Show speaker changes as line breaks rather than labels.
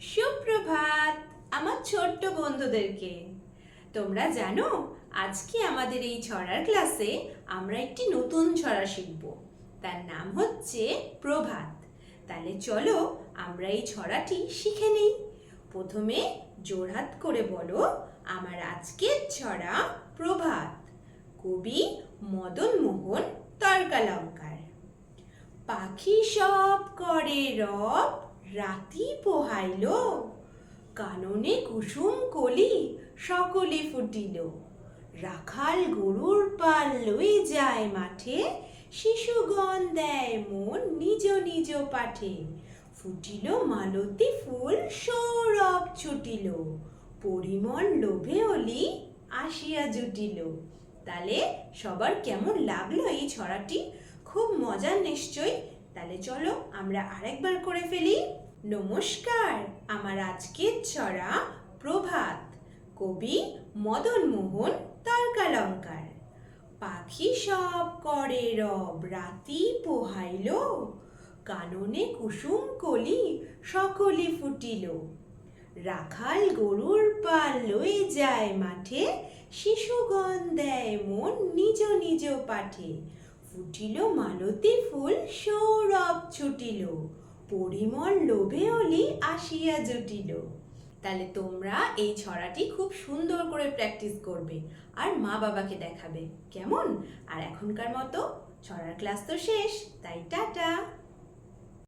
সুপ্রভাত, আমার ছোট্ট বন্ধুদেরকে। তোমরা জানো, আজকে আমাদের এই ছড়ার ক্লাসে আমরা একটি নতুন ছড়া শিখব। তার নাম হচ্ছে প্রভাত। তাহলে চলো আমরা এই ছড়াটি শিখে নিই। প্রথমে জোরহাত করে বলো, আমার আজকের ছড়া প্রভাত, কবি মদন মোহন তর্কালঙ্কার। পাখি সব করে রব রাতি পোহাইল। কাননে কুসুম কলি সকলে ফুটিল। রাখাল গরুর পাল লয়ে যায় মাঠে, শিশুগণ দেয় মন নিজ নিজ পাঠে। ফুটিল মালতী ফুল, সৌরভ ছুটিল। পরিমল লোভে অলি আসিয়া জুটিল। তাহলে সবার কেমন লাগল এই ছড়াটি? খুব মজার নিশ্চয়ই। তাহলে চলো আমরা আরেকবার করে ফেলি। নমস্কার, আমার আজকের ছড়া প্রভাত, কবি মদন মোহন তর্কালঙ্কার। পাখি সব করে রব, রাতি পোহাইল। কাননে কুসুম কলি, সকলে ফুটিল। রাখাল গরুর পাল লয়ে যায় মাঠে, শিশুগণ দেয় মন নিজ নিজ পাঠে। ফুটিল মালতী ফুল, সৌরভ ছুটিল। পরিমল লোভে অলি আসিয়া জুটিল। তাহলে তোমরা এই ছড়াটি খুব সুন্দর করে প্র্যাকটিস করবে আর মা বাবাকে দেখাবে। কেমন? আর এখনকার মতো ছড়ার ক্লাস তো শেষ। তাই টাটা!